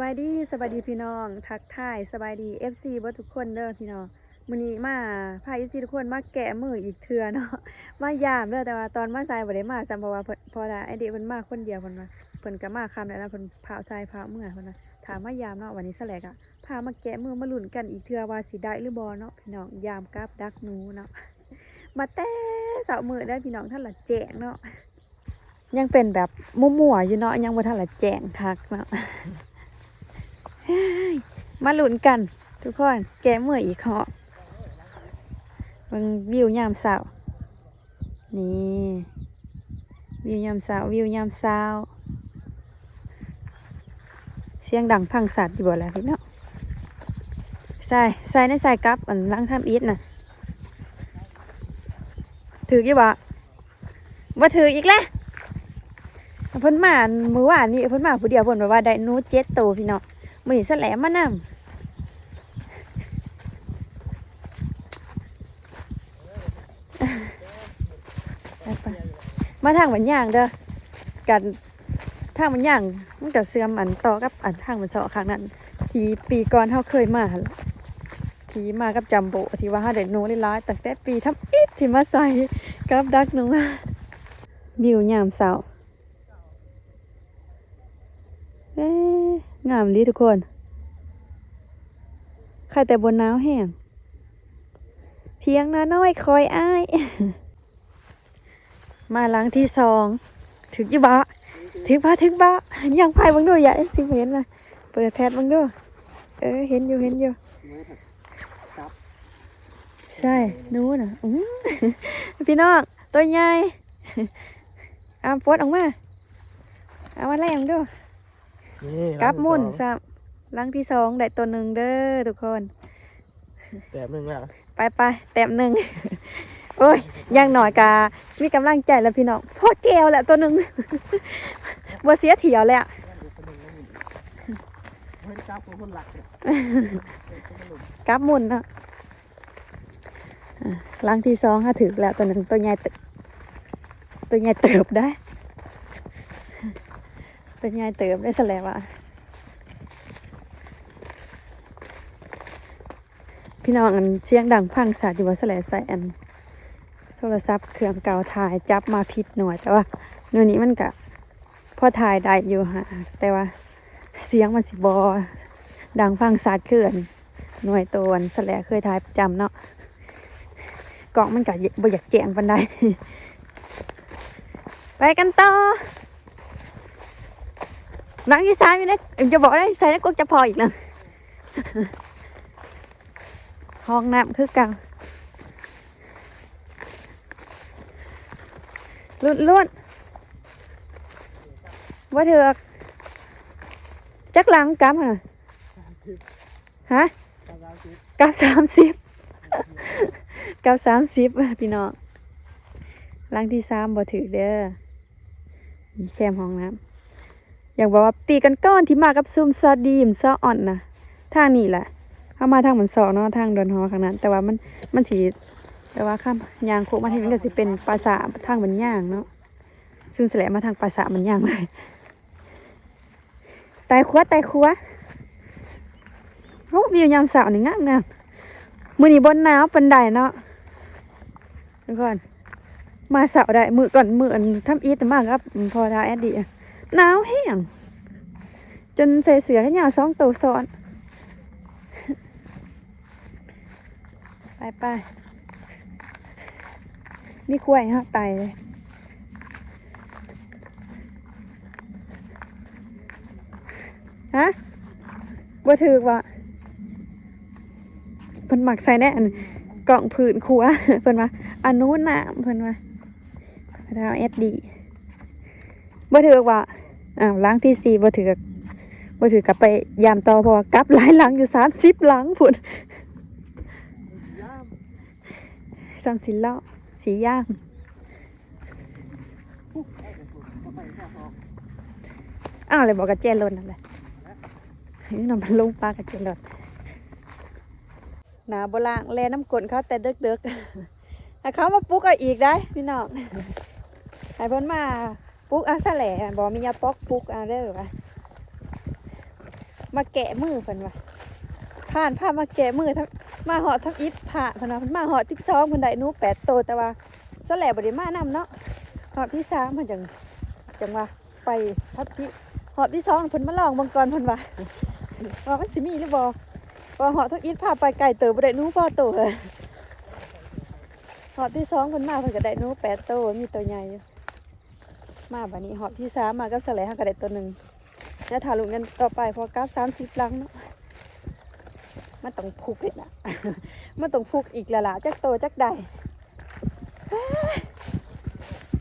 บายดีสบายดีพี่น้อง ทักทายสบายดี FC เบ่ทุกคนเด้อพี่น้องมื้อนี้มาพา FC ทุกคนมาแกะมืออีกเทื่อเนาะมายามเด้อแต่ว่าตอนมาใส่บ่ได้มาซ้ำเพราะว่าพอได้ไอเด็กเพิ่นมาคนเดียวเพิ่นว่าเพิ่นก็มาคำแล้วนะเพิ่นพาใส่พาเมื่อเพิ่นว่าถามมายามเนาะวันนี้แสลกอะพามาแกะมือมาลุ้นกันอีกเทื่อว่าสิได้หรือบ่เนาะพี่น้องยามกับดักหนูเนาะมาแต่เสาร์มื้อได้พี่น้องท่านละแจงเนาะยังเป็นแบบมั่วๆอยู่เนาะยังบ่ทันละแจงคักเนาะ มาหลุนกัน ทุกคน แกเมื่ออีกเหาะมันวิวยามเสาร์นี่วิวยามเสาร์วิวยามเสาร์เสียงดังพังสัตว์อยู่บ่แล้วพี่เนาะใส่ใส่ในใส่กลับอันล้างทำอีทน่ะถือกี่บ่บ่ถืออีกแล้วเพิ่นมาอันมือวานนี่เพิ่นมาผู้เดียวเพิ่นบอกว่าได้นูเจ็ดตัวพี่เนาะ มือแสลมมานำไปมาทางมันย่างเด้อกันทางมันย่างมันกับเสื่อมอันต่อกับอันทางมันเสาะครั้งนั้น ทีปีก่อนเขาเคยมาทีมากับจัมโบที่ว่าห้าเด็ดนูเลยร้ายตั้งแต่ปีทำอิดที่มาใส่กับดักหนูมาวิวยามเสาร์เอ๊ งามดีทุกคนใครแต่บนหนาวแห้งเพียงนาน้อยคอยอ้าย มาหลังที่สองถึงจิบะถึงบะถึงบะยังไพ่บังด้วยอย่าเอฟซีเห็นนะเปิดแพทบังด้วยเออเห็นอยู่เห็นอยู่ใช่นู้นอะพี่น้องตัวใหญ่เอาปวดออกมาเอามาแรงด้วย กลับมุ่นซ้ำหลังที่สองได้ตัวหนึ่งเด้อทุกคนแบบนึงอะไปไปแต้มหนึ่ง โอ้ยอยังหน่อยกามีกำลังใจแล้วพี่น้องพ่อแก้วแหละตัวหนึ่ง บ่เสียเถียวแล้วเฮ้ยจับคนหลักเนี่ยกลับหมุนเนาะอะหลังที่สองถ้าถึกแล้วตัวหนึ่งตัวใหญ่ตึกตัวใหญ่เติบได้ ตัวใหญ่เติบได้สแล้วอะพี่น้องอันเสียงดังพังสาดอยู่ว่าสแลส่อันโทรศัพท์เครื่องเก่าถ่ายจับมาผิดหน่วยแต่ว่าหน่วยนี้มันกะพอถ่ายได้อยู่ฮะแต่ว่าเสียงมันสิบอดังฟังสาดเคลื่อนหน่วยตัวอันสแลเคยถ่ายประจำเนาะกล่องมันกะบ่อยากแจ้งปันใดไปกันต่อ นั่งที่ซ้ายมีนะจะบอกได้ใส่ในกกจะพออีกแล้วห้องน้ำคือเก่าลุดลุดว่าเถือกจักหลังกลับฮะฮะกลับสามสิบกลับสามสิบพี่น้องหลังที่สามบ่ถือเด้อแคมห้องน้ำ อยากบอกว่าปีกันก้อนที่มากับซุ่มซาดีมซาอ่อนนะทางนี้แหละเข้ามาทางเหมือนสองเนาะทางดินหอข้างนั้น แต่ว่ามันมันสีแต่ว่าข้ามยางโคมาทางนี้ก็จะเป็นปราสาททางมันย่างเนาะซึ่งแสลมาทางปราสาทมันย่างเลยไตายคัวไตายคัวโอ้วิวยามสาวนี่งามงามมือนี้บนหนาวปันไดเนาะทุกคนมาสาวได้มือก่อนมืออันทำอีทมากครับ พอดาแอดดีอะ หนาวแห้งจนใส่เสือแค่ยาวสองตัวซ้อน ไปไปนี่ควายฮะไตเลยฮะบ่ถือว่ะเพิ่นหมักใส่แน่นกล่องผืนครัวเพิ่นว่าอันนู้นน่ะเพิ่นว่าดาวเอสดีบ่ถือว่ะ อ้าวล้างที่สี่บ่ถือกบ่ถือกลับไปยามต่อพอกลับหลายหลังอยู่สามสิบหลังพุ่นสังสินเล่าสีย่างอ้าวเลยบอกกับเจรนนั่นแหละนี่นำมันลงปลากับเจรนหนาโบราณแลน้ำกลนเขาแต่เดึกๆให้เขามาปลุกเอาอีกได้พี่น้องให้เพิ่นมา ปุกเอาซะแหละบอมียาปอกปุกเอาเด้อวะมาแกะมือเพิ่นว่าผ่านพามาแกะมือทั้งมาหอดทั้งอิฐผ่าเพิ่นว่าเพิ่นมาหอด12เพิ่นได้นู8โตแต่ว่าซะแหลบ่ได้มานำเนาะหอบที่3เพิ่นจังจังว่าไปทับที่หอบที่สองเพิ่นมาลองบังกรเพิ่นว่าว่ามันสิมีหรือบ่ว่หอดทั้งอิฐพาไปไกลเติบบ่ได้นู้พอโตเลยหอบที่สองเพิ่นมาเพิ่นก็ได้นู8โตมีตัวใหญ่อยู่ มาบัดนี้หอบที่สามมากับสะแหลเฮาก็ได้ตัวหนึ่งแล้วถ่ายรูปกันต่อไปพอกราฟสามสิบลังเนาะมันต้องพุกอีกนะมันต้องพุกอีกละล่ะจักโตจักใด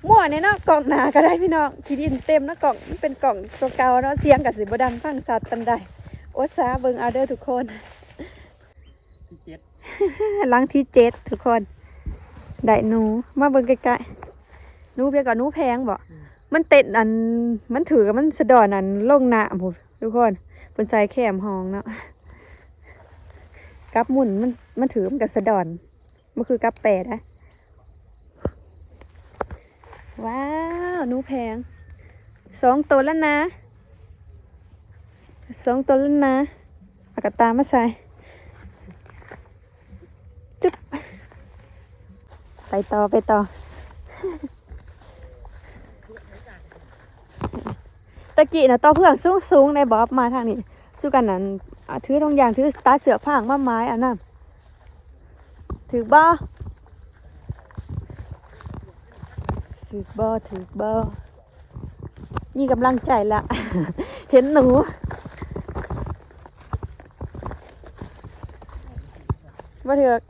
มั่วเนี่ยเนาะกล่องหนาก็ได้พี่น้องขีดินเต็มเนาะกล่องมันเป็นกล่องตัวเก่าเนาะเสียงกับสิบดังฟังสัตว์ตันใดโอตสาเบิงเอาเด้อทุกคนที่เจ็ดลังที่เจ็ดทุกคน ได้หนูมาเบิงใกล้ๆหนูเพียงกับหนูแพงบ่ มันเต็ดอันมันถือกับมันสะดอนอันลงหน้าพูนทุกคนเป็นใส่แคมหองเนาะกับมุนมันมันถือมันกับสะดอนมันคือกับแปดนะว้าวนูแพงสองตัวแล้วนะสองตัวแล้วนะอากระตามาใส่จุ๊บไปต่อไปต่อ ตะกี้นะต่อเพื่อนสูงสูงในบอบมาทางนี้สู้กันนั้นถือทงยางถือตาเสือกผางมาไม้อันนั้นถือบ่ถือบ่ถือบ่นี่กำลังใจละ เห็นหนูว่าถือก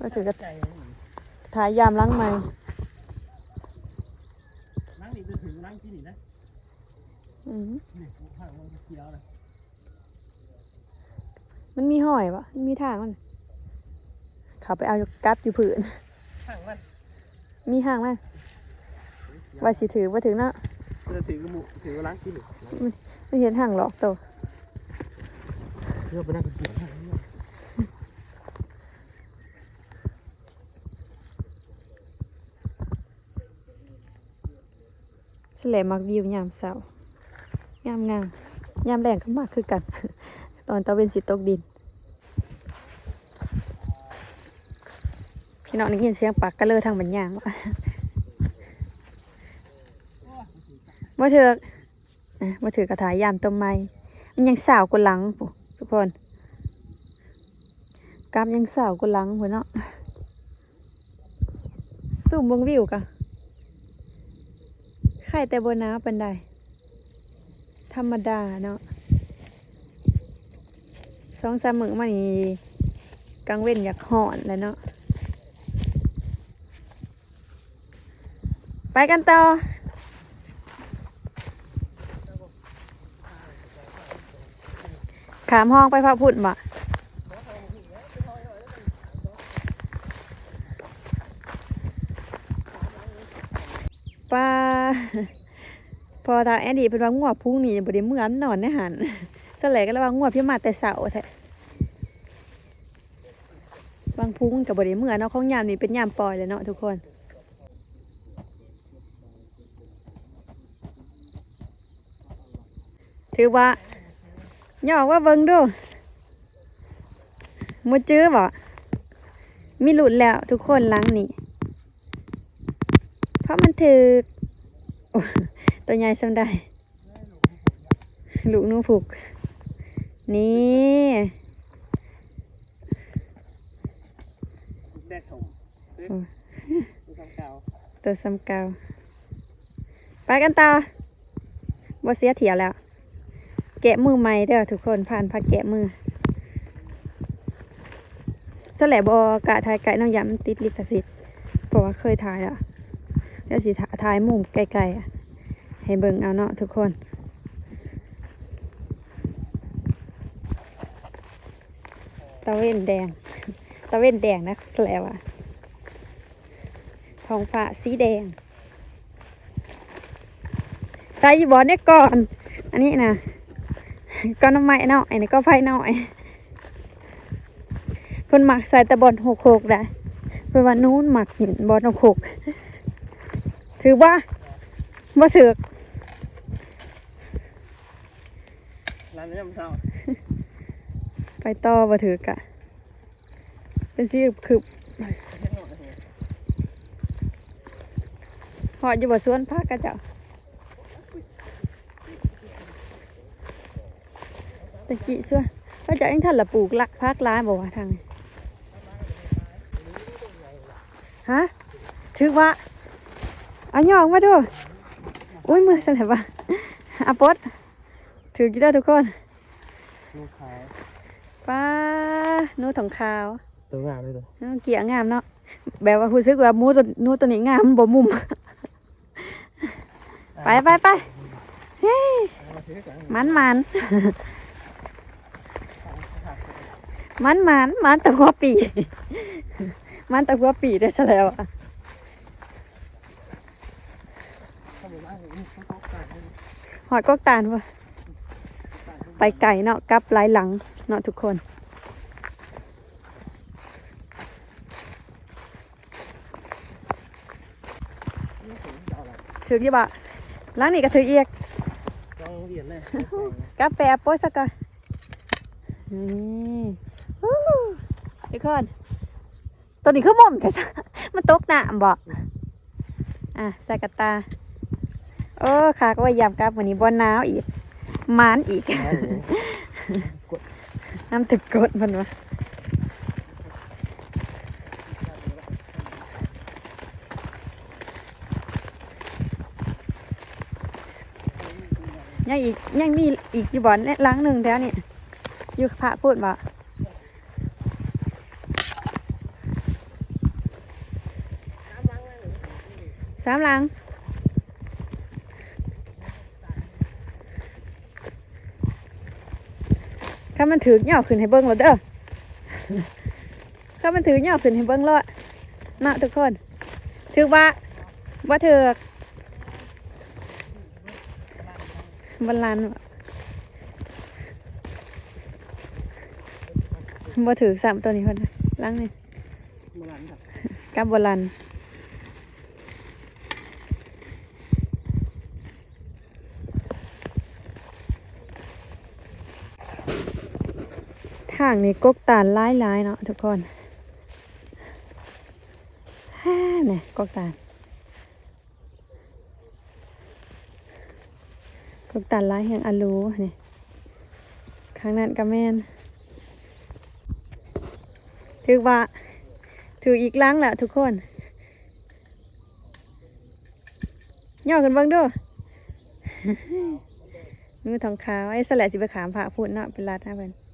ว่าถือกถ่ายยามล้างไม้ นั่งนี่จะถึงนั่งที่นี่นะ อื มนี่ข้างมันเขียวเลยมันมีหอยปะมันมีทางมัน เขาไปเอาอยู่กัดอยู่ผืนข้างมันมีห่างไหมว่าสิถือว่าถือเนาะจะถือกระมุถือล้างที่นี่ไม่เห็นห่างหรอกโตเพื่อไปนั่งเขียวข้างนี้สแลมักวิวยามเสาร์ ยามงามยามแรงก็มากคือกัน ตอนตะเวนสิตกดิน พี่น้องได้ยินเสียงปากกระเลอทางบันยางวะมาถือกอะมาถือกระถายยามต้นไม้มันยังสาวกว่าหลังปุ๊ทุกคนกาบยังสาวกว่าหลังหัวเนาะสูมเบงวิวกะไข่แต่บนน้ำเป็นได ธรรมดาเนาะสองสามมือมานี่กังเว้นอยากหอนแล้วเนาะไปกันต่อขามห้องไปพระพุทธบ่ป้า พอทางแอดดีเป็นว่างัวพุ่งนี่บ่ได้เมื่อมนอนในหันก็เลยก็เลยว่างัวพี่มาแต่เสาแท้บางพุ่งกับบริเมื่อเนาะของยามนี่เป็นยามปล่อยเลยเนาะทุกคนถือว่าย่อว่าเบิ่งดูมืจื้อบ่มีหลุดแล้วทุกคนล้างนี่ เพราะมันถือ ตัวใหญ่สำได้ลูกนูผูก นี่แดกส่งตัวซ้ำเก่าไปกันต่อบ่เสียเถียวแล้ว แกะมือใหม่เด้อทุกคนผ่านพักแกะมือสแหลบอกะถ่ายไก่น้องยำติดลิขสิทธิ์เพราะว่าเคยถ่ายแล้วเดี๋ยวสิถ่าถ่ายมุมไกลๆอะ ให้เบิ่งเอาเนาะทุกคน ตะเวนแดง ตะเวนแดงนะสแหลว่ะทองฟ้าสีแดงใส่บอลเนี่ยก่อน อันนี้นะก็น้ำไม้เนาะอันนี้ก็ไฟเนาะเพิ่นหมักใส่ต่บอลหกหกได้เพิ่นว่านู้นหมักหินบอลหกหกถือว่าบ่ถือ กร้านนี้มันเท่าไปต่อบ่ถือกะ เป็นสีคือหอดอยู่บ่สวนพักกะเจ้าตะกี้สวนก็จะเองท่านละปลูกละพักร้านบอกว่าทางฮะถือว่าเอาหยองมาดูอุ้ยมือสั่นเลยวะอาปด ถือกี่ได้อทุกคนลูกค้าป้าหนูถองขาวตัวงามเลยตัวเอ้าเกี่ยงามเนาะแบบว่ารู้สึกว่าหมูตัวหนูตัวนี้งามมันบ่มุม ไปไปไปเฮ้ยมันมันมันมันมันตะหัวปี มันตะหัวปีได้ซะแล้วอะถ้าบอกว่าอย่างนี้เขาต้องการให้หอดกอกตาลวะ ไปไก่เนาะกลับหลายหลังเนาะทุกคน ถือกี่บะหล้างนี่ก็ถือเอียกต้องเรียนเลยกาแฟโป๊ยสักก่อนนี่ฮู้ทุกคนตัวนี้คือหม่อมแต่ซะมันตกหนามบ่อะใส่กระตา โอ้ขาก็ว่ายำกลับวันนี้บอนหนาวอีก มานอีก น้ำตึกกดมันวะยังอีกยังมีอีกอยู่บ่อนเนี่ยล้างหนึ่งแล้วนี่อยู่พระพูดบ่สามหลังามันถือเหย่อขึ้นให้เบิ้งแล้วเด้อถ้ามันถือเหย่อขึ้นให้เบิ้งแล้วนะทุกคน ถือว่าว่าถือกบนลานบ่ถือสามตัวนี้คนนะล้างนี่โบราณครับกับบนลาน ทางนี้กกตาลหลายๆเนาะทุกคนฮ่าเนี่ยกกตาลกกตาลหลายแห่งอลูนี่ข้างนั้นก็แม่นถือว่าถืออีกล้างแหละทุกคนย่อขึ้นบิ่งดูมือทองขาวไอ้สแลดสิไปขามพระพูดเนาะเป็นรัดนะเพิ่อน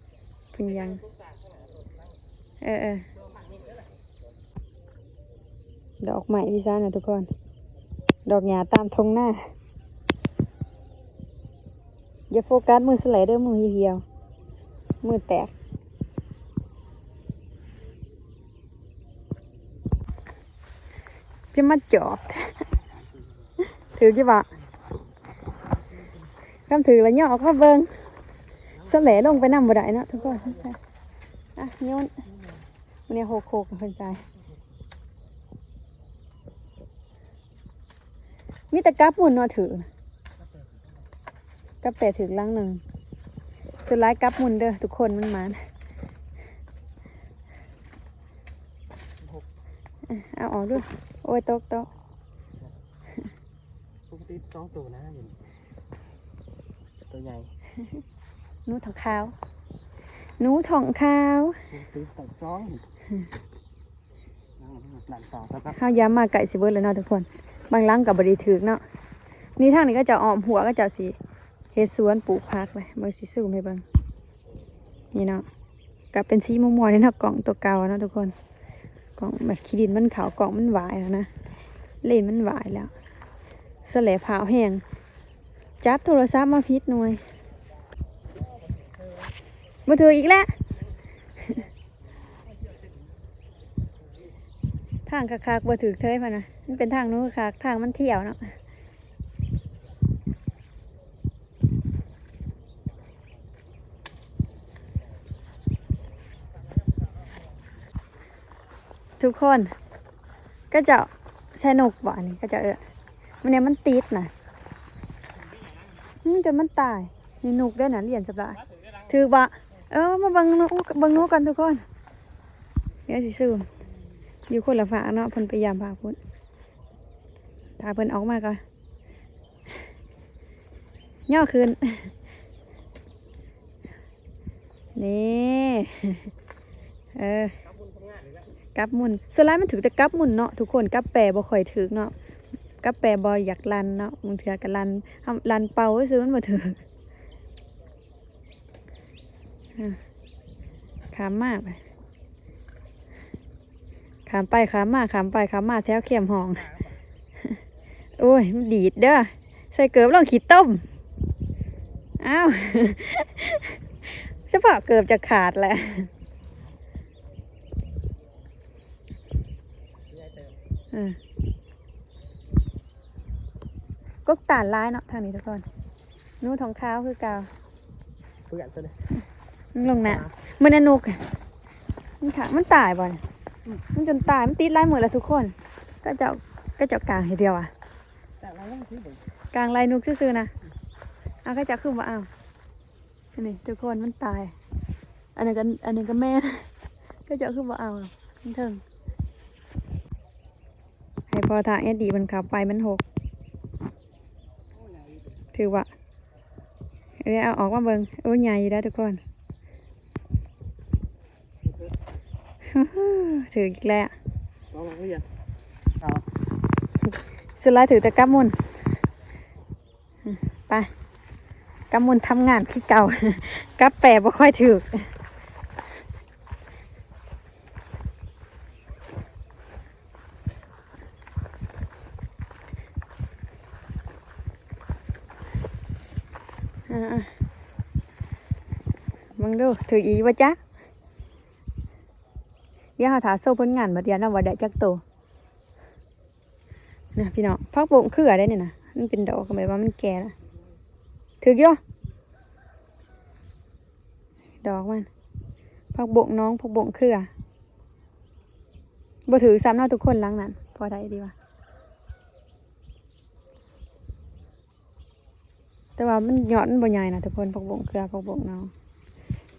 เพึ่งยังเออเออดอกใหม่พี่ซ่านะทุกคน ดอกหญ้าตามทงหน้า อย่าโฟกัสมือสไลเดอร์มือเหี่ยวๆมือแตกจะมาจอบ ถือกี่บะคำถือแล้วย่อออกมาเบิง สแหลลงไปนำบ่ได้เนาะทุกคนจ้ะอะโยนมันเนี่ยโคกโคกเป็นใจมีแต่กับมุนเนาะถือกับแต่ถือลังหนึ่งสุดท้ายกับมุนเด้อทุกคนมันมานเอาออกด้วยโอ้ยตกตกปกติสองตัวนะตัวใหญ่ หนูทองขาวหนูทองขาวปกติตัดสองหลังต่อครับข้าวย้ำมาไก่สิเบิร์ดเลยเนาะทุกคน บางหลังกับบริถือเนาะนี่ทางนี้ก็จะออมหัวก็จะสีเฮ็ดสวนปลูกพักเลยเบิ่งสิสูงให้เบิ่งนี่เนาะกับเป็นสีม่วงๆนี่เนาะกล่องตัวเก่าเนาะทุกคนกล่องแบบขี้ดินมันขาวกล่องมันหวายแล้วนะเล่นมันหวายแล้วสแลผาวแห้งจับโทรศัพท์มาพิษหน่วย มาถืออีกแล้วทางคักๆบ่ถือเคยพะนะมันเป็นทางนู้นคักทางมันเที่ยวเนาะทุกคนก็จะสนุกบ่อันนี้ก็จะเออมันเนี่ยมันติดนะมันจะมันตายนี่นุกได้นะเรียนสัปดาห์ถือบ่ เออมาบังนูบังนูกันทุกคนเดี๋ยวสิซูมอยู่คนละฝากเนาะเพิ่นไปยามพาพุ่นถ้าเพิ่นออกมาก็ย่อขึ้นนี่เออครับคุณทำงานเลยนะกับมุนส่วนร้ายมันถือแต่กับมุนเนาะทุกคนกับแปรบ่ค่อยถือเนาะกับแปรบ่อยากลันเนาะบางเทื่อก็ลันทำลันเป่าซื้อมันบ่ถือ ขามมากไปขามไปขามมาขามไปขามมาแถวเข็มห้อง โอ้ยมันดีดเด้อ ใส่เกิบลองขีดต้ม อ้าวเฉพาะเกิบจะขาดแหละยายเติมเออก็ตานร้ายเนาะทางนี้ทุกคน นู้ทองขาวคือเกาวเพื่อนตัวนี้ มันลงนะมันอนุกมันขามันตายบ่เนี่ยมันจนตาย มันติดลายมือแล้วทุกคน ก็เจ้าก็เจ้ากลางให้เดียวอะแต่เราต้องซื้อผมกลางลายนุกซื่อๆนะเอาก็จะขึ้นมาเอาอันนี้ทุกคนมันตาย อันนี้ก็อันนี้ก็แม่นะก็จะขึ้นมาเอามันเถิงให้พอทางเอดีมันขับไปมันหก ถือว่าเออเอาออกมาเบิงโอ้ยใหญ่อยู่ได้วทุกคน ถืออีกแล้วลองลองเรียนสุดท้ายถือแต่กับมุนไปกับมุนทำงานคือเก่ากับแปรบ่ค่อยถืออ่ามึงดูถืออีวะจ๊ะอ ย่าหาถาโซ่ผลงานบัดเดียนะว่าได้จักโตนะพี่น้องพักบงคืออะไรเนี่ยนะมันเป็นดอกก็หมายว่ามันแก่แล้วถือกี่วะดอกมันพักบงน้องพักบงคือบ่ถือซ้ำเนาทุกคนล้างนั้นพอได้ดีวะแต่ว่ามันยอดมันบ่ใหญ่นะทุกคนพักบงคือพักบงน้อง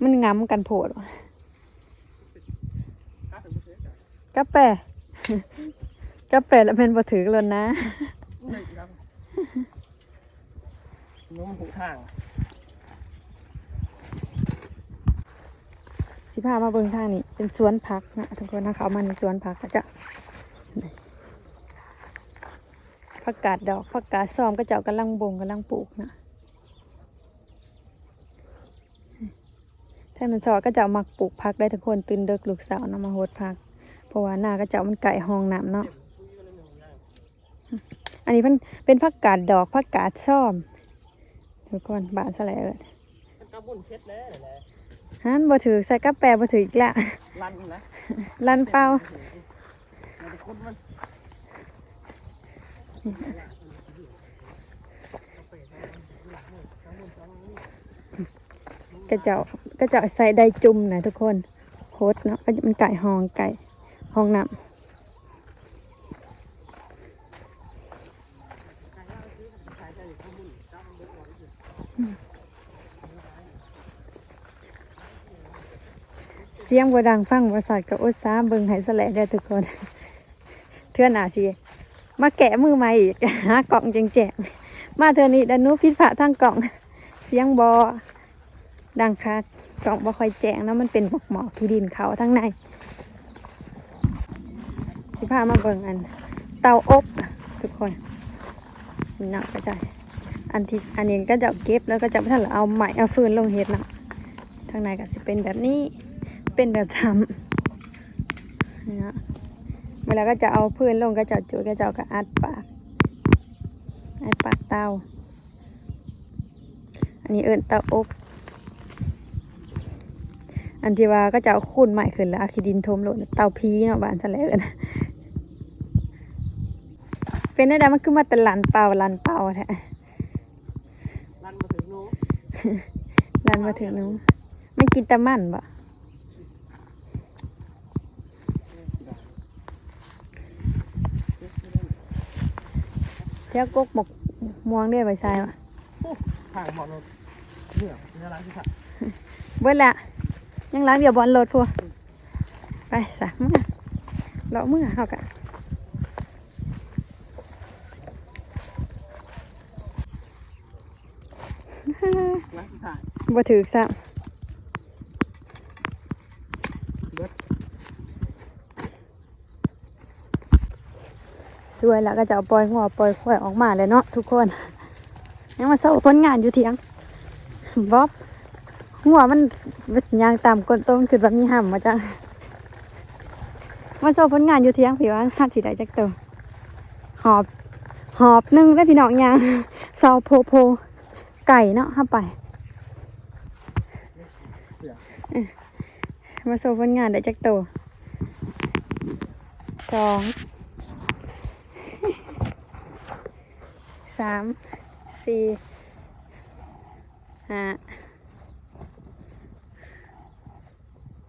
มันงำกันโผดวะ ถ้าถึงซื้อจ้ะ กาแฟกาแฟแล้วเป็นบ่ถือเลยนะไม่สิครับน้องหูทางสิพามาเบิ่งทางนี้เป็นสวนผักนะทุกคนนะเขามาในสวนผักก็จะผักกาดดอกผักกาดซ้อมก็เจ้ากำลังบ่งกำลังปลูกนะถ้ามันสอก็จะเอามักปลูกผักได้ทุกคนตื่นเด็กลูกสาวนะมาโหดผัก เพราะว่าหน้าก็เจ้ามันไก่ห้องน้ำเนาะคุยกันเลยหนึ่งอย่างอันนี้เป็นเป็นผักกาดดอกผักกาดซ้อมทุกคนบานสลายเลยมันก็บุญเช็ดแล้วแหละฮันบ่ถือใส่กาแฟบ่ถืออีกแล้วลั่นนะลันเป้ามันจะคุดมันกระเจ้ากระเจ้าใส่ไดจุ่มนะทุกคนโคตรเนาะมันไก่ห้องไก่ ห้องน้ำเสียงบ่ดังฟังบ่สัตว์กับอุตสาเบิ่งให้สแลได้ทุกคน เทื่อหน้าสิมาแกะมือใหม่อีกหากล่องแจงๆมาเทื่อนี้ดันนุพิษพระทางกล่อง เสียงบอดังคักกล่องบ่ค่อยแจ้งเนาะมันเป็นหมอกหมอกที่ดินเขาทั้งใน สิพามาเบิ่งอัน เตาอบทุกคนนี่เนาะก็จะอันที่อันนี้ก็จะเก็บแล้วก็จะท่านเอาใหม่เอาฟืนลงเฮ็ดเนาะทางในก็สิเป็นแบบนี้เป็นแบบทำนี่นะเวลาก็จะเอาพื้นลงก็จะจุดก็จะเอาก็อัดปากอัดปากเตาอันนี้เอิญเตาอบอันที่ว่าก็จะเอาคูนใหม่ขึ้นแล้วอาขี้ดินทมลงเตาพีเนาะบ้านซะแล้วเอิ้น เป็นได้ไดมันคือมาแต่ลันเป่าลันเป่าแท้ลั่นมาถึงนู้นลันมาถึงนู้นมันกินแตะมันบ่เที่ยวกกหมกม่วงได้ไปใช่ปะทางหมอนรถเหนื่อยเนื้อร้านที่สั่งเบิดละยังล้างเดี๋ยวบอลโหลดพวไปสะมื่อเลาะมือเขากะ ล้างถ่าย บ่ถือซะสวยแล้วก็จะเอาปล่อยหัวปล่อยควายออกมาเลยเนาะทุกคนยังมาเศร้าผลงานอยู่เถียงบ๊อบหัวมันมันยางตามก้นต้นคือแบบมีห่ำมาจ้ะมาเศร้าผลงานอยู่เถียงพี่ว่าห้าสิได้จักตัวหอบ หอบนึ่งได้พี่น้องยางเศร้าโพโพ ไก่เนาะห้าไปเอ้ยมาเศร้าผลงานได้จักตัวสองสามสี่ห้า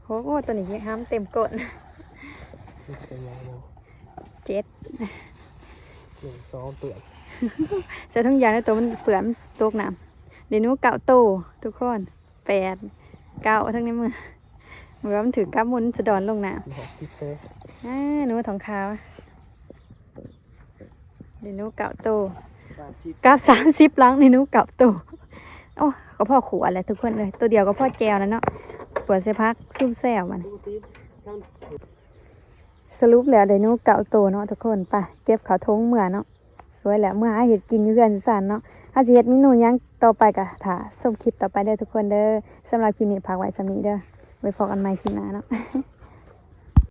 โหตัวนี้ห้ามเต็มกดเป็นยังไงเจ็ดหนึ่งสองเปลือกจะทั้งยางในตัวมันเปลือนมันตกน้ำเดี๋ยวหนู้เก่าโตทุกคนแปดเก้าทั้งในมือเหมือนว่ามันถือกำมุนสะดอนลงน้หอกที่เซ่ำอ่าหนูทองขาวเดี๋ยวหนู้เก่าโตบาชิดกับสามสิบลังในหนู้เก่าโตโอ้ก็พ่อขวดแหละทุกคนเลย ตัวเดียวก็พ่อแจวแล้วเนาะขวดเสพักซุ่มแซวมันดูตีทั้งสรุปแล้วไดโนเก่าโตเนาะทุกคนไปเก็บเขาวทงเมื่อเนาะสวยแหละเมื่อหาเห็ดกินอยู่เรือนสันเนาะ ถ้าสิเฮ็ดเมนูยังต่อไปก็ถ้าส่งคลิปต่อไปเด้อทุกคนเด้อสำหรับคลิปนี้พักไว้สำนี้เด้อไว้พบกันใหม่คลิปหน้าเนาะ